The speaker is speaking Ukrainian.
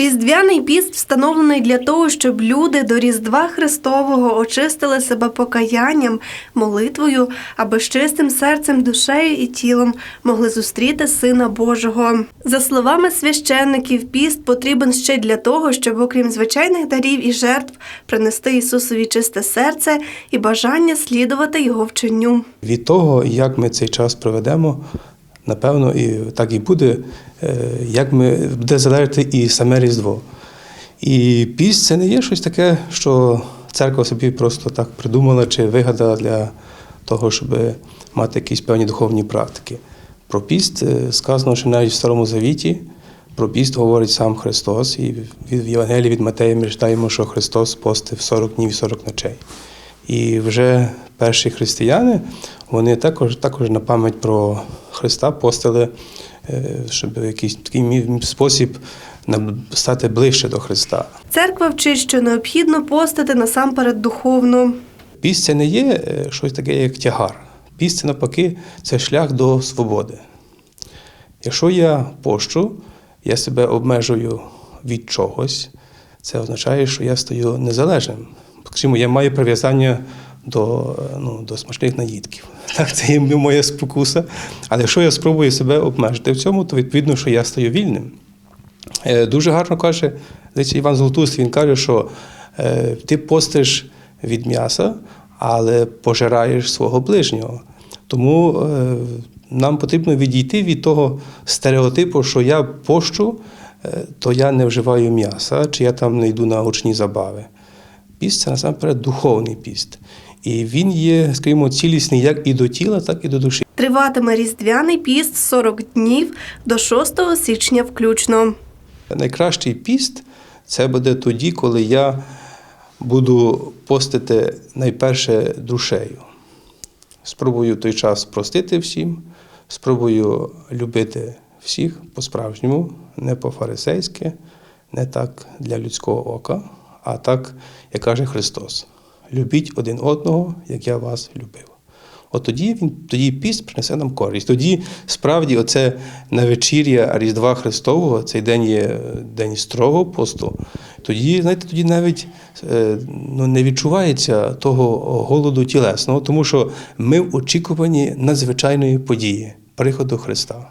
Різдвяний піст встановлений для того, щоб люди до Різдва Христового очистили себе покаянням, молитвою, аби з чистим серцем, душею і тілом могли зустріти Сина Божого. За словами священників, піст потрібен ще для того, щоб, окрім звичайних дарів і жертв, принести Ісусові чисте серце і бажання слідувати Його вченню. Від того, як ми цей час проведемо, напевно, і так і буде, е, як ми буде залежати і саме Різдво. І піст це не є щось таке, що церква собі просто так придумала чи вигадала для того, щоб мати якісь певні духовні практики. Про піст е, сказано, що навіть в Старому Завіті про піст говорить сам Христос. І в Євангелії від Матея ми читаємо, що Христос постив 40 днів і 40 ночей. І вже перші християни вони також, також на пам'ять про Христа постили, е, щоб в якийсь такий спосіб стати ближче до Христа. Церква вчить, що необхідно постити насамперед духовно. Піст це не є е, щось таке, як тягар. Піст це навпаки, це шлях до свободи. Якщо я пощу, я себе обмежую від чогось, це означає, що я стаю незалежним. Скажімо, я маю прив'язання до, ну, до смачних наїдків. Так, це є моя спокуса. Але якщо я спробую себе обмежити в цьому, то відповідно, що я стаю вільним. Е, Дуже гарно каже здається, Іван Золотуст, він каже, що е, ти постиш від м'яса, але пожираєш свого ближнього. Тому е, нам потрібно відійти від того стереотипу, що я пощу, то я не вживаю м'яса, чи я там не йду на очні забави. Піст це насамперед духовний піст. І він є, скажімо, цілісний як і до тіла, так і до душі. Триватиме різдвяний піст 40 днів до 6 січня включно. Найкращий піст це буде тоді, коли я буду постити найперше душею. Спробую той час простити всім, спробую любити всіх по-справжньому, не по-фарисейськи, не так для людського ока, а так, як каже Христос. Любіть один одного, як я вас любив. От тоді він тоді піст принесе нам користь. Тоді справді, оце на вечір'я Різдва Христового, цей день є день строгого посту. Тоді, знаєте, тоді навіть е, ну, не відчувається того голоду тілесного, тому що ми в очікуванні надзвичайної події приходу Христа.